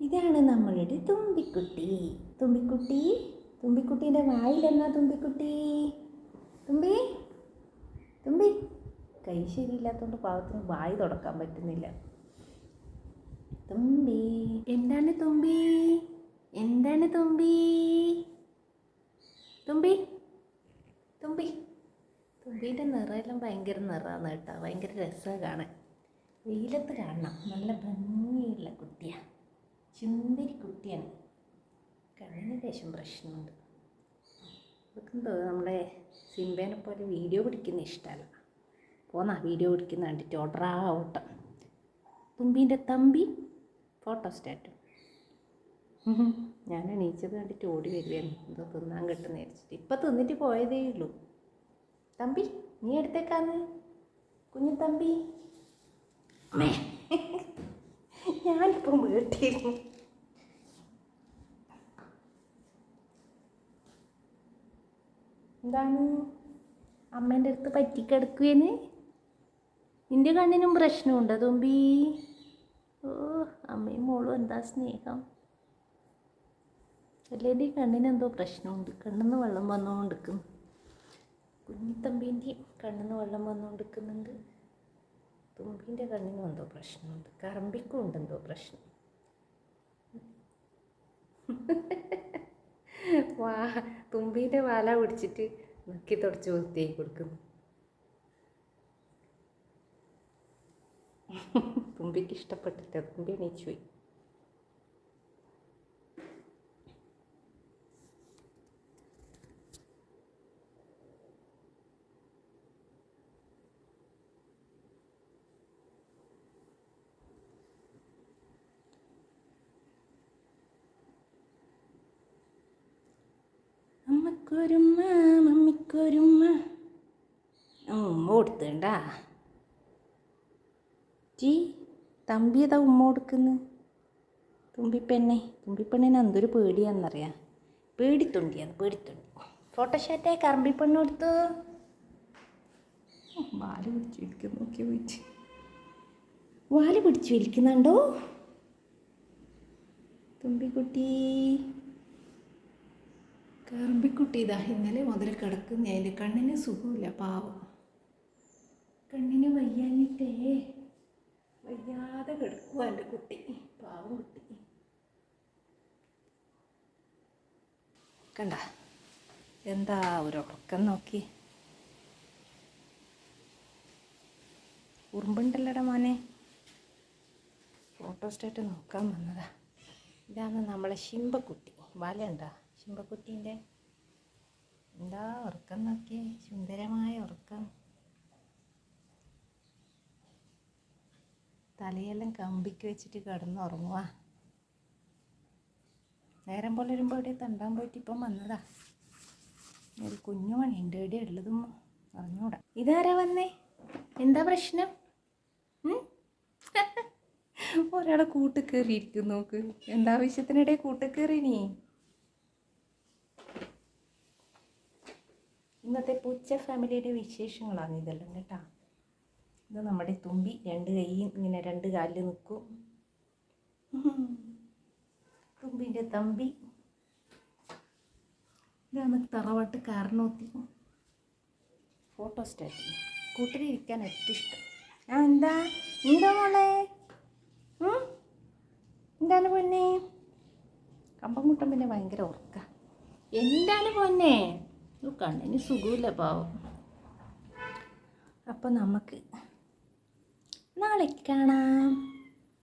ഇതാണ് നമ്മളുടെ തുമ്പിക്കുട്ടി. തുമ്പിക്കുട്ടി? തുമ്പിക്കുട്ടീന്റെ വായിലെന്നാ തുമ്പിക്കുട്ടി? തുമ്പി? തുമ്പി. കൈ ശരിയില്ലാത്തതുകൊണ്ട് പാവത്തിന് വായി തുടക്കാൻ പറ്റുന്നില്ല. തുമ്പി. എന്താണ് തുമ്പി? എന്താണ് തുമ്പി? തുമ്പി. തുമ്പി. തുമ്പീന്റെ നിറമെല്ലാം ഭയങ്കര നിറമാണ് കേട്ടോ. ഭയങ്കര രസമാണ്. കാണാൻ വെയിലത്ത് കാണണം. നല്ല ഭംഗിയുള്ള കുട്ടിയാണ് ചുന്ദരി കുട്ടിയാണ്. കണ്ണിന് ലേശം പ്രശ്നമുണ്ട്. ഇതൊക്കെന്തോ നമ്മുടെ സിംബേനെ പോലെ വീഡിയോ പിടിക്കുന്ന ഇഷ്ടമല്ല. പോന്നാ വീഡിയോ പിടിക്കുന്ന കണ്ടിട്ട് ഓട്ടറാ ഓട്ടം. തുമ്പീന്റെ തമ്പി ഫോട്ടോ സ്റ്റാറ്റും ഞാൻ എണീച്ചത് കണ്ടിട്ട് ഓടി വരികയാണ്. എന്തോ തിന്നാൻ കിട്ടുന്ന വിചാരിച്ചിട്ട്. ഇപ്പം തിന്നിട്ട് പോയതേ ഉള്ളൂ. തമ്പി നീ എടുത്തേക്കാന്ന്. കുഞ്ഞു തമ്പി അമ്മേ ഞാനിപ്പം വീട്ടിരുന്നു എന്താണ്? അമ്മേന്റെ അടുത്ത് പറ്റിക്കിടക്കുകയെന്ന് നിന്റെ കണ്ണിനും പ്രശ്നമുണ്ടോ തുമ്പി. ഓ അമ്മയും മോളും എന്താ സ്നേഹം? അല്ലെങ്കിൽ കണ്ണിന് എന്തോ പ്രശ്നമുണ്ട്. കണ്ണിന്ന് വെള്ളം വന്നുകൊണ്ടിരിക്കുന്നു. കുഞ്ഞിത്തമ്പീന്റെയും കണ്ണിന്ന് വെള്ളം വന്നുകൊണ്ടിരിക്കുന്നുണ്ട്. തുമ്പീന്റെ കണ്ണിനും എന്തോ പ്രശ്നമുണ്ട്. കറമ്പിക്കും ഉണ്ട് എന്തോ പ്രശ്നം. വാ തുമ്പീന്റെ വാല പിടിച്ചിട്ട് നക്കി തുടച്ച് വൃത്തിയായി കൊടുക്കുന്നു. തുമ്പിക്ക് ഇഷ്ടപ്പെട്ടില്ല തുമ്പി എണീച്ചു പോയി. അമ്മക്കൊരുമ്മ മമ്മിക്കൊരുമ്മ ഉമ്മ കൊടുത്തണ്ടാ. തമ്പി ഏതാ ഉമ്മ കൊടുക്കുന്നു? തുമ്പിപ്പെണ്ണെ. തുമ്പിപ്പെണ്ണിന് എന്തൊരു പേടിയാണെന്നറിയാം പേടിത്തൊണ്ടിയാണ് പേടിത്തൊണ്ടി. ഫോട്ടോഷാറ്റെ കറമ്പിപ്പെണ്ണ് കൊടുത്തു. വാൽ പിടിച്ചു വലിക്കുന്നു നോക്കി പോയിട്ട്. വാൽ പിടിച്ചു വലിക്കുന്നുണ്ടോ? തുമ്പിക്കുട്ടി. കറമ്പിക്കുട്ടി ഇതാ ഇന്നലെ മുതൽ കിടക്കുന്ന. അതിന്റെ കണ്ണിന് സുഖമില്ല പാവം. കണ്ണിന് വയ്യാഞ്ഞിട്ടേ. വയ്യാതെ കിടക്കുക എന്റെ കുട്ടി പാവം കുട്ടി. കണ്ട എന്താ ഒരു ഉറക്കം നോക്കി. ഉറുമ്പുണ്ടല്ലട മോനെ. ഫോട്ടോ സ്റ്റേറ്റ് നോക്കാൻ വന്നതാ. ഇതാണ് നമ്മളെ ശിമ്പക്കുട്ടി വലയുണ്ടാ? ശിമ്പക്കുട്ടീന്റെ എന്താ ഉറക്കം നോക്കിയേ സുന്ദരമായ ഉറക്കം. തലയെല്ലാം കമ്പിക്ക് വെച്ചിട്ട് കിടന്നുറങ്ങുക നേരം പോലെ വരുമ്പോൾ ഇവിടെ തണ്ടാൻ പോയിട്ട് ഇപ്പം വന്നതാ. ഒരു കുഞ്ഞു മണിയുണ്ട് ഇവിടെ ഉള്ളതും അറിഞ്ഞൂടാ. ഇതാരാ വന്നേ? എന്താ പ്രശ്നം? ഒരാളെ കൂട്ട് നോക്ക്. എന്താവശ്യത്തിനിടെ കൂട്ട് കയറി നീ? ഇന്നത്തെ പൂച്ച ഫാമിലിയുടെ വിശേഷങ്ങളാണ് ഇതെല്ലാം കേട്ടാ. ഇത് നമ്മുടെ തുമ്പി രണ്ട് കൈയും ഇങ്ങനെ രണ്ട് കാലിൽ നിൽക്കും തുമ്പിന്റെ തമ്പി. ഇതാണ് തറവാട്ട് കാരണോത്തി. ഫോട്ടോ സ്റ്റാറ്റ് കൂട്ടിലിരിക്കാൻ ഏറ്റവും ഇഷ്ടം. ആ എന്താ? എന്താ മോളെ? എന്താണ് പൊന്നെ? കമ്പംകുട്ടം പിന്നെ ഭയങ്കര ഉറക്ക. എന്താണ് പൊന്നെ? കണ്ണിന് സുഖമില്ല പാവം. അപ്പോൾ നമുക്ക് നാളെ കാണാം.